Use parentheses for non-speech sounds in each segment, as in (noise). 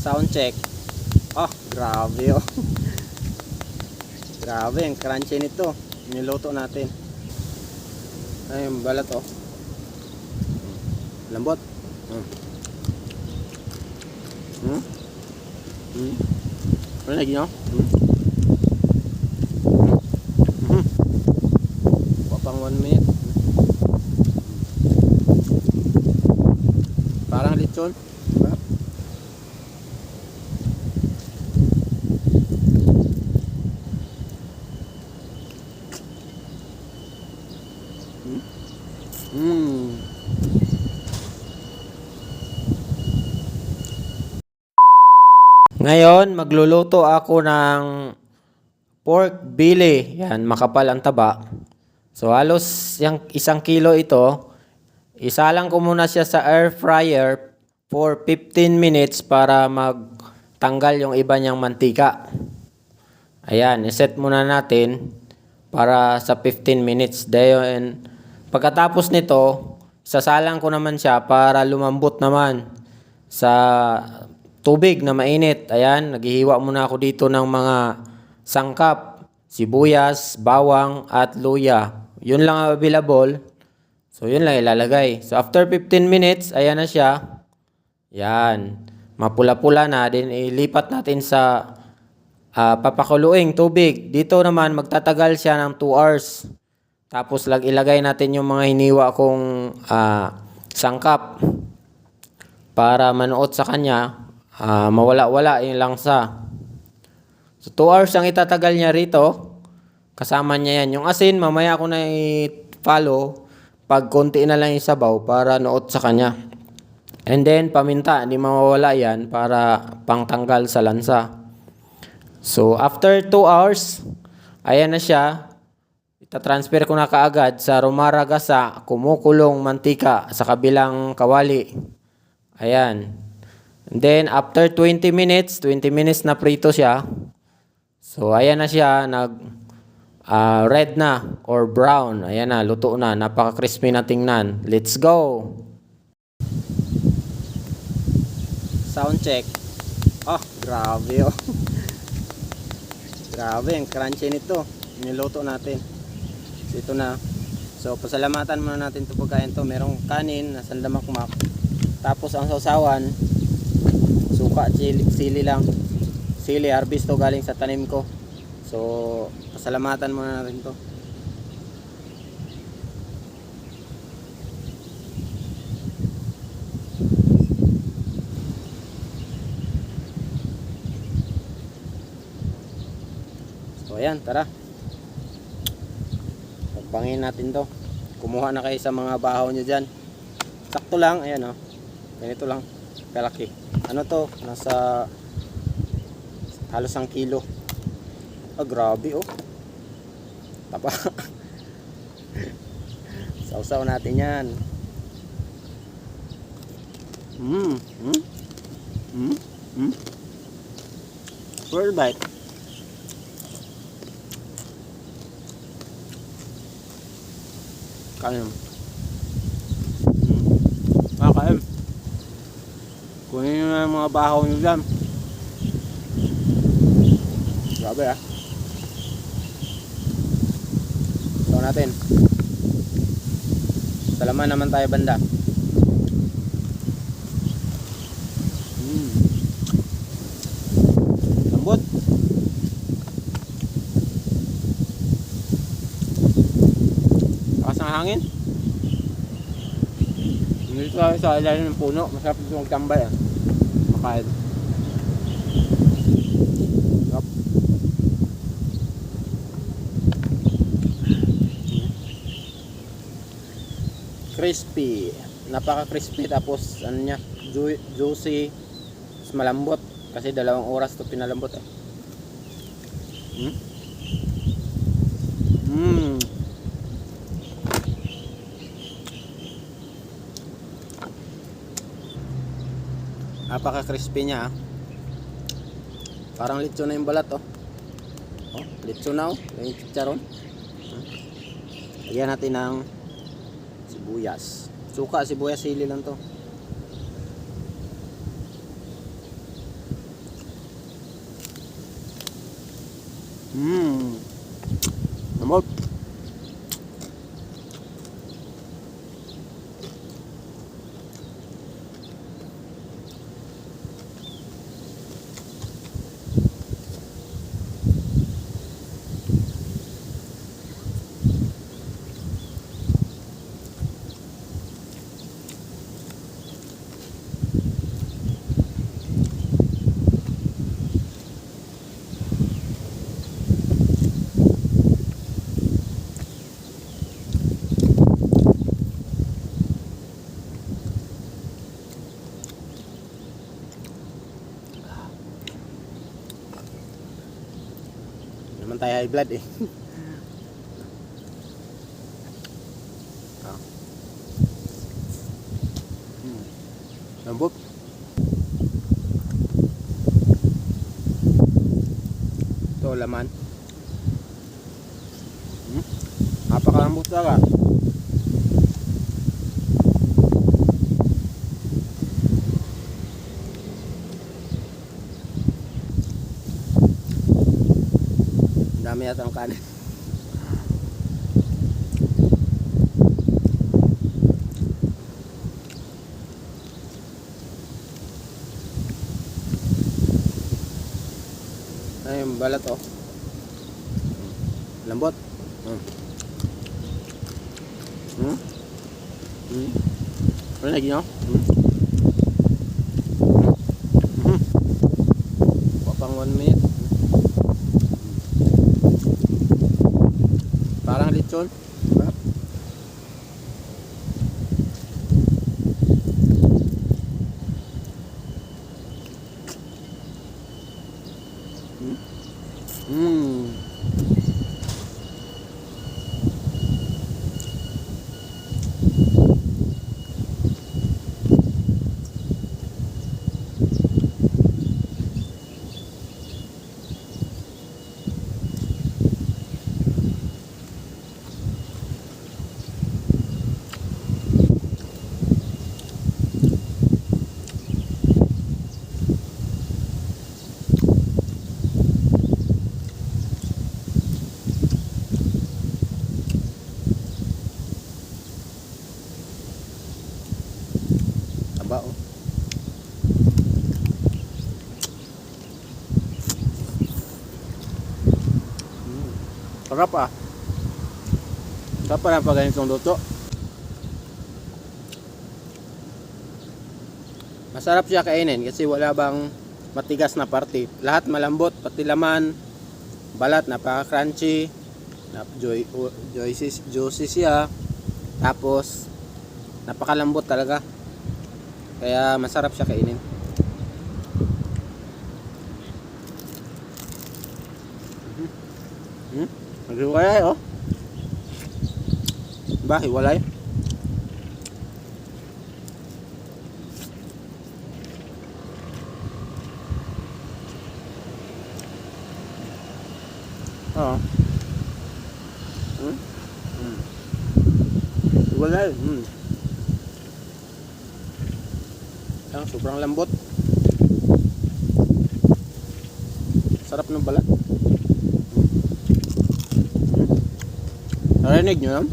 Sound check. Oh, grabe oh. (laughs) grabe, ang crunchy nito. Niluto natin. Ay, yung balat oh. Lambot. Hmm. Hmm? Hmm? Ano lagi nyo? Hmm? Hmm? Wapang one minute. Parang lechon. Ngayon, magluluto ako ng pork belly. Yan, makapal ang taba. So, halos yung isang kilo ito. Isalang ko muna siya sa air fryer for 15 minutes para magtanggal yung iba niyang mantika. Ayan, iset muna natin para sa 15 minutes. Then, pagkatapos nito, sasalang ko naman siya para lumambot naman sa tubig na mainit. Ayan, naghihiwa muna ako dito ng mga sangkap, sibuyas, bawang, at luya. Yun lang ang available. So, yun lang ilalagay. So, after 15 minutes, ayan na siya. Yan. Mapula-pula na. Then, ilipat natin sa ah, papakuluing tubig. Dito naman, magtatagal siya ng 2 hours. Tapos, lag ilagay natin yung mga hiniwa kong ah, sangkap para manuot sa kanya, ah, mawala-wala yung langsa. So, 2 hours ang itatagal niya rito. Kasama niya yan. Yung asin, mamaya ko na i-follow pag konti na lang yung sabaw para nuot sa kanya. And then, paminta, hindi mawawala yan para pangtanggal sa lansa. So, after 2 hours, ayan na siya. Itatransfer ko na kaagad sa Romara Gasa, kumukulong mantika sa kabilang kawali. Ayan. And then, after 20 minutes, 20 minutes na prito siya. So, ayan na siya, nag ah, red na or brown. Ayan na, luto na. Napaka-crispy na tingnan. Let's go! Sound check. Oh, grabe oh. (laughs) grabe, ang crunchy nito. Niluto natin. Ito na. So, pasalamatan muna natin ito pagkain to. Merong kanin, nasa damakmak. Tapos ang sausawan, suka at sili, lang. Sili, harvest to galing sa tanim ko. So, pasalamatan muna natin to. So, ayan, tara. Pagpangin natin to. Kumuha na kayo sa mga bahaw nyo dyan. Sakto lang, ayan o. Ganito lang. Kalaki. Ano to? Nasa halos ang kilo. Ah, grabe oh. Tapa. (laughs) Sausaw natin yan. Mmm. Mmm. Mmm. Mmm. First bite. Kain. Mm. Ah, kain. Kunin nyo na yung mga bahaw nyo dyan. Grabe ah. So natin. Salaman naman tayo banda. Mm. Lambot. Lakas ng hangin. Tayo sa ilalim ng puno. Masarap dito magtambay ah. Makain. Yup. Crispy. Napaka-crispy tapos ano niya, ju- juicy, tapos malambot kasi dalawang oras to pinalambot eh. Hmm? napaka crispy niya ah. parang litso na yung balat oh, oh litso na oh. Yung chicharon. Lagyan natin ng sibuyas. Suka sibuyas sili lang to. Mmm High blood eh. ah. Hmm. Lambot. Ito laman. Hmm? Napakalambot talaga. Yata ng kanin. Ay, balat oh. Lambot. Hmm. Hmm? Ano lagi nyo? Hmm? Pa pang one minute. Parang lechon. Sarap ah. Sarap lang pag ganitong luto. Masarap siya kainin kasi wala bang matigas na parte. Lahat malambot, pati laman, balat, napaka-crunchy, nap joy, juicy, juicy siya. Tapos, napakalambot talaga. Kaya masarap siya kainin. Naghiwalay oh. Ba, hiwalay? Oo. Hmm? Hmm. Hiwalay. Hmm. Ang sobrang lambot. Sarap ng balat. Narinig nyo yan?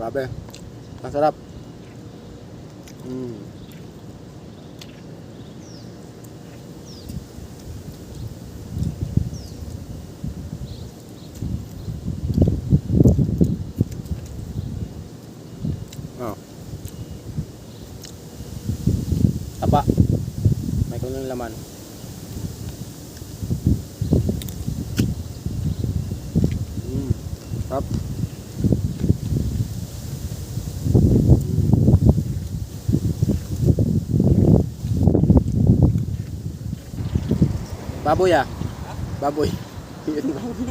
Grabe. Ang sarap. Mm. Oh. Taba. May kunong. Mm. Sarap. Baboy ah. Baboy. Yun, baboy.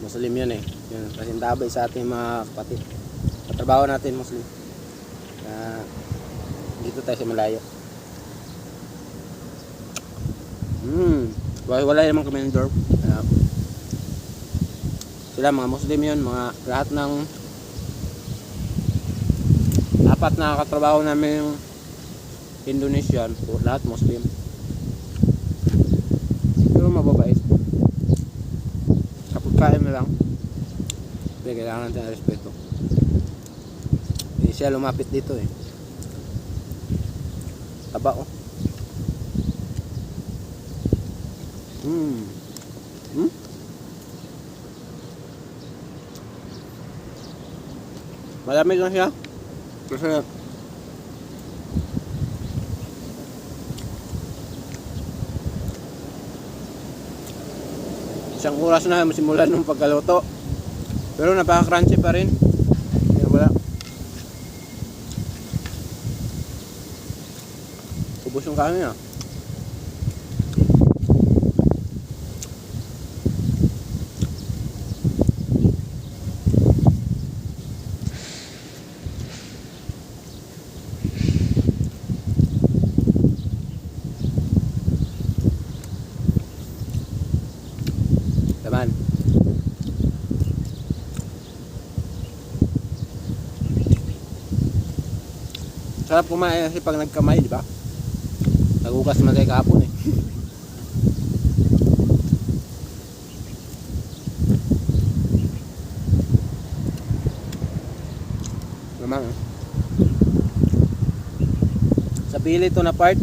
Muslim yun eh. Yun, pasintabay sa ating mga kapatid. Katrabaho natin Muslim. Kaya dito tayo sa malayo. Hmm. Wala, wala naman kami ng dorm. Kaya, sila mga Muslim yun. Mga lahat ng apat na katrabaho namin Indonesian, po, lahat Muslim. Pero mababait. Kapag kain na lang, hindi, kailangan natin ng respeto. Hindi siya lumapit dito eh. Taba oh. Hmm. Hmm? Malamig na siya. Kasi isang oras na masimulan ng pagkaluto. Pero napaka-crunchy pa rin. Kaya wala. Ubus yung kanin ah. Sarap kumain kasi pag nagkamay, di ba? Nagugas naman tayo kahapon eh. Naman eh. Sa pili to na part,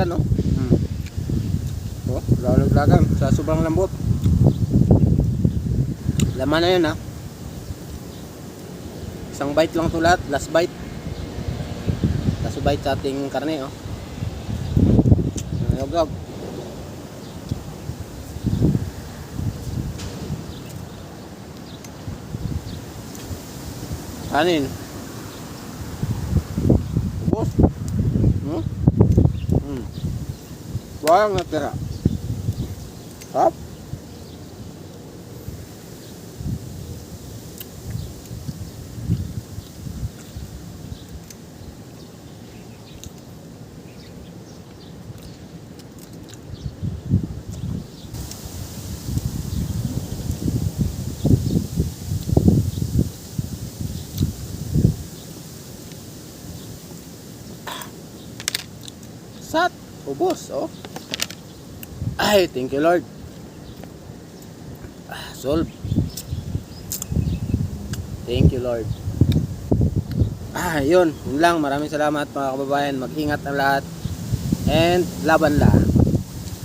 laglagan oh. Hmm. Oh, laglagan sa sobrang lambot. Laman na 'yan ha. Isang bite lang to last bite. Last bite sa ating karne oh. Ayog. Kanin. Walang natira. Hop. Sat. Ubos, oh. Ay, thank you Lord. Ah, solve. Thank you Lord. Ah, yun. Yun lang. Maraming salamat mga kababayan. Mag-ingat ang lahat. And laban lang.